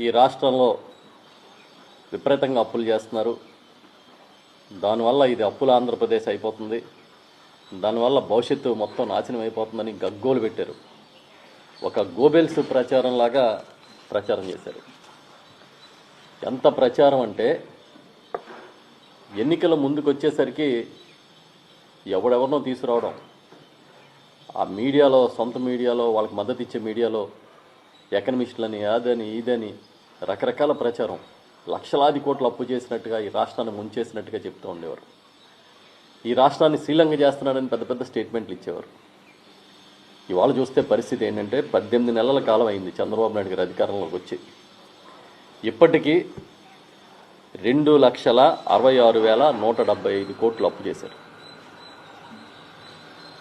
ఈ రాష్ట్రంలో విపరీతంగా అప్పులు చేస్తున్నారు. దానివల్ల ఇది అప్పుల ఆంధ్రప్రదేశ్ అయిపోతుంది. దానివల్ల భవిష్యత్తు మొత్తం నాశనం అయిపోతుందని గగ్గోలు పెట్టారు. ఒక గోబెల్స్ ప్రచారం లాగా ప్రచారం చేశారు. ఎంత ప్రచారం అంటే ఎన్నికల ముందుకు వచ్చేసరికి ఎవడెవరినో తీసుకురావడం. ఆ మీడియాలో సొంత మీడియాలో వాళ్ళకి మద్దతు ఇచ్చే మీడియాలో ఎకనమిస్టులని అదని ఇదని రకరకాల ప్రచారం. లక్షలాది కోట్లు అప్పు చేసినట్టుగా ఈ రాష్ట్రాన్ని ముంచేసినట్టుగా చెప్తూ ఉండేవారు. ఈ రాష్ట్రాన్ని శ్రీలంక చేస్తున్నాడని పెద్ద పెద్ద స్టేట్మెంట్లు ఇచ్చేవారు. ఇవాళ చూస్తే పరిస్థితి ఏంటంటే పద్దెనిమిది నెలల కాలం అయింది చంద్రబాబు నాయుడు గారు అధికారంలోకి వచ్చి. ఇప్పటికీ రెండు లక్షల అరవై ఆరు వేల నూట డెబ్బై ఐదు కోట్లు అప్పు చేశారు.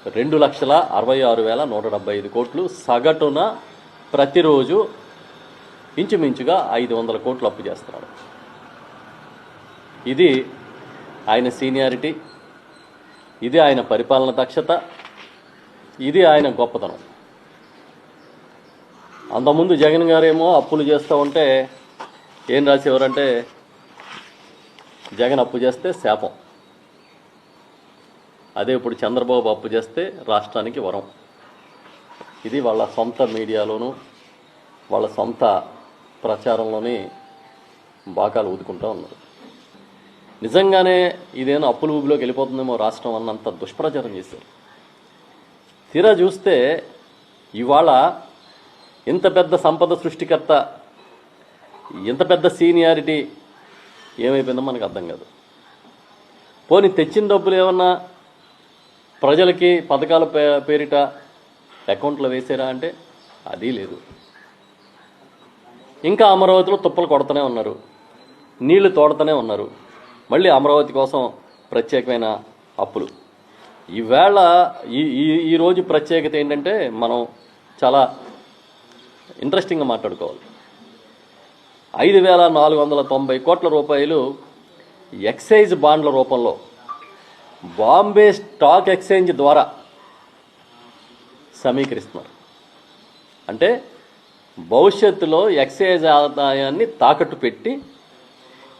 రెండు లక్షల అరవై ఆరు వేల నూట డెబ్బై ఐదు కోట్లు సగటున ప్రతిరోజు ఇంచుమించుగా ఐదు వందల కోట్లు అప్పు చేస్తున్నాడు ఇది ఆయన సీనియారిటీ ఇది ఆయన పరిపాలన దక్షత ఇది ఆయన గొప్పతనం. అంతకుముందు జగన్ గారేమో అప్పులు చేస్తూ ఉంటే ఏం రాసేవారంటే జగన్ అప్పు చేస్తే శాపం. అదే ఇప్పుడు చంద్రబాబు అప్పు చేస్తే రాష్ట్రానికి వరం. ఇది వాళ్ళ సొంత మీడియాలోనూ వాళ్ళ సొంత ప్రచారంలోనే బాకాలు ఊదుకుంటూ ఉన్నారు. నిజంగానే ఇదేమో అప్పుల ఊబిలోకి వెళ్ళిపోతుందేమో రాష్ట్రం అన్నంత దుష్ప్రచారం చేశారు. తీరా చూస్తే ఇవాళ ఇంత పెద్ద సంపద సృష్టికర్త ఇంత పెద్ద సీనియారిటీ ఏమైపోయిందో మనకు అర్థం కాదు. పోనీ తెచ్చిన డబ్బులు ఏమన్నా ప్రజలకి పథకాల పే పేరిట అకౌంట్లో వేసారా అంటే అది లేదు. ఇంకా అమరావతిలో తుప్పలు కొడుతూనే ఉన్నారు. నీళ్ళు తోడుతూనే ఉన్నారు. మళ్ళీ అమరావతి కోసం ప్రత్యేకమైన అప్పులు. ఈవేళ ఈ ఈ ఈరోజు ప్రత్యేకత ఏంటంటే మనం చాలా ఇంట్రెస్టింగ్గా మాట్లాడుకోవాలి. ఐదు వేల నాలుగు వందల తొంభై కోట్ల రూపాయలు ఎక్సైజ్ బాండ్ల రూపంలో బాంబే స్టాక్ ఎక్స్చేంజ్ ద్వారా సమీకరిస్తున్నారు. అంటే భవిష్యత్తులో ఎక్సైజ్ ఆదాయాన్ని తాకట్టు పెట్టి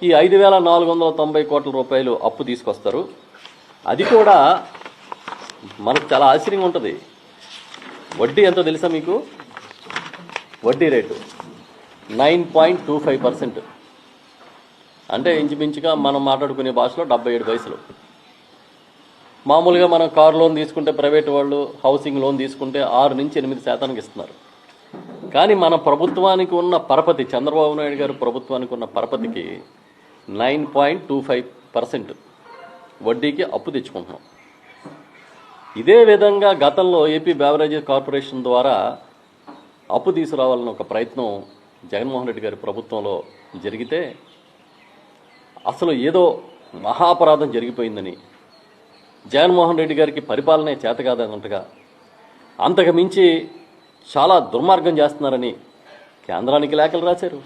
ఈ ఐదు వేల నాలుగు వందల తొంభై కోట్ల రూపాయలు అప్పు తీసుకొస్తారు. అది కూడా మనకు చాలా ఆశ్చర్యంగా ఉంటుంది. వడ్డీ ఎంతో తెలుసా మీకు? వడ్డీ rate nine point two five percent. అంటే ఇంచుమించుగా మనం మాట్లాడుకునే భాషలో డెబ్బై ఏడు పైసలు. మామూలుగా మనం కారు లోన్ తీసుకుంటే ప్రైవేట్ వాళ్ళు హౌసింగ్ లోన్ తీసుకుంటే ఆరు నుంచి ఎనిమిది శాతానికి ఇస్తున్నారు. కానీ మన ప్రభుత్వానికి ఉన్న పరపతి చంద్రబాబు నాయుడు గారు ప్రభుత్వానికి ఉన్న పరపతికి nine point two five percent వడ్డీకి అప్పు తెచ్చుకుంటున్నాం. ఇదే విధంగా గతంలో ఏపీ బ్యావరేజెస్ కార్పొరేషన్ ద్వారా అప్పు తీసుకురావాలని ఒక ప్రయత్నం జగన్మోహన్ రెడ్డి గారి ప్రభుత్వంలో జరిగితే అసలు ఏదో మహాపరాధం జరిగిపోయిందని జగన్మోహన్ రెడ్డి గారికి పరిపాలనే చేత కాదన్నట్టుగా అంతకు మించి చాలా దుర్మార్గం చేస్తున్నారని కేంద్రానికి లేఖలు రాశారు.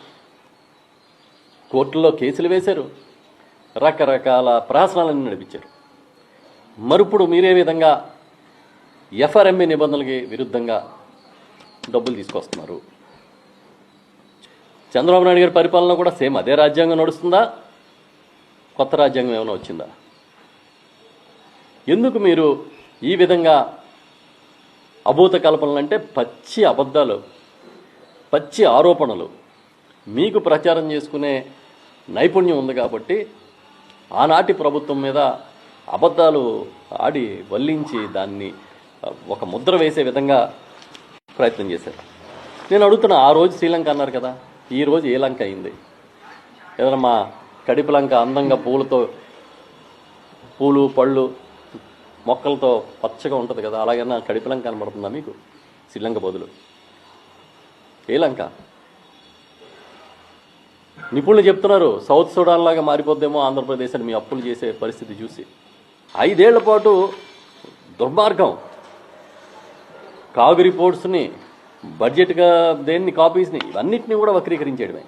కోర్టుల్లో కేసులు వేశారు. రకరకాల ప్రహసనాలను నడిపించారు. మరిప్పుడు మీరే విధంగా ఎఫ్ఆర్ఎంఏ నిబంధనలకి విరుద్ధంగా డబ్బులు తీసుకొస్తున్నారు. చంద్రబాబు నాయుడు గారి పరిపాలన కూడా సేమ్ అదే రాజ్యాంగం నడుస్తుందా? కొత్త రాజ్యాంగం ఏమైనా వచ్చిందా? ఎందుకు మీరు ఈ విధంగా అభూత కల్పనలు అంటే పచ్చి అబద్ధాలు పచ్చి ఆరోపణలు. మీకు ప్రచారం చేసుకునే నైపుణ్యం ఉంది కాబట్టి ఆనాటి ప్రభుత్వం మీద అబద్ధాలు ఆడి వల్లించి దాన్ని ఒక ముద్ర వేసే విధంగా ప్రయత్నం చేశారు. నేను అడుగుతున్నా ఆ రోజు శ్రీలంక అన్నారు కదా ఈరోజు ఏ లంక అయింది? ఏదైనా మా కడిపి లంక అందంగా పూలతో పూలు పళ్ళు మొక్కలతో పచ్చగా ఉంటుంది కదా అలాగైనా కడిపిలంక కనబడుతుందా మీకు? శ్రీలంక బదులు ఏ లంక? నిపుణులు చెప్తున్నారు సౌత్ సూడాన్ లాగా మారిపోద్దేమో ఆంధ్రప్రదేశ్ అని మీ అప్పులు చేసే పరిస్థితి చూసి. ఐదేళ్ళ పాటు దుర్మార్గం. కాగు రిపోర్ట్స్ని బడ్జెట్గా దేన్ని కాపీస్ని ఇవన్నిటిని కూడా వక్రీకరించేయడమే.